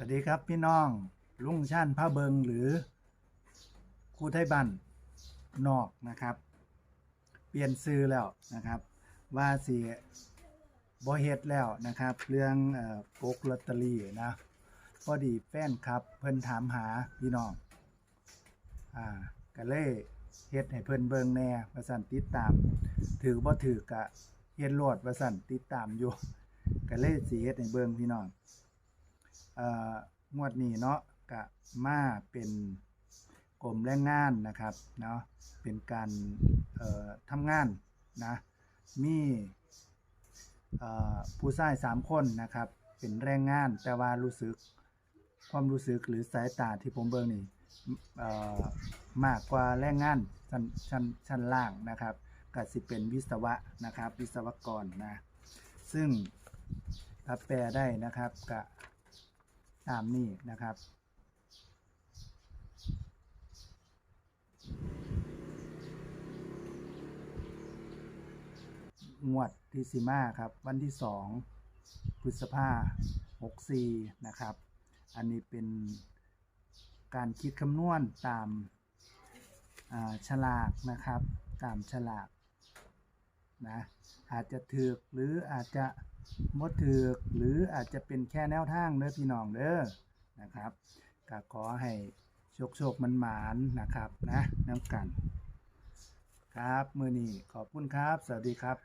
สวัสดีครับพี่น้อง ลุงชั่นพระเบิงหรือครูไทยบันนอกนะครับ เปลี่ยนซื้อแล้วนะครับ ว่าสีบอเฮ็ดแล้วนะครับ เรื่องเอ่อปกลอตเตอรี่นะพอดีแฟนครับ เพิ่นถามหาพี่น้องอ่าก็เลยเฮ็ดให้เพิ่นเบิงแน่ว่าสั่นติดตาม ถือบ่ถือกะเฮ็ดโหลดว่าสั่นติดตามอยู่ก็เลยสิเฮ็ดให้เบิงพี่น้อง งวดนี้เนาะกะมาเป็นกรมแรงงานนะครับเนาะเป็นการทำงานนะมีผู้ชายสามคนนะครับเป็นแรงงานแต่ว่ารู้สึกความรู้สึกหรือสายตาที่ผมเบิ่งนี่มากกว่าแรงงานชั้นชั้นชั้นล่างนะครับก็สิเป็นวิศวะนะครับ วิศวกรนะ ซึ่งถ้าแปลได้นะครับกะ ตามนี้นะครับ งวดที่สิมาครับ วันที่สองพฤษภาหกสี่นะครับ อันนี้เป็นการคิดคำนวณตามฉลากนะครับ ตามฉลากนะอาจจะถือหรืออาจจะ มดถือกหรืออาจจะเป็นแค่แนวทางเด้อพี่น้องเด้อนะครับก็ขอให้โชคโชคมันหมานนะครับนะน้ำกัน ครับมือนี้ขอบคุณครับ สวัสดีครับ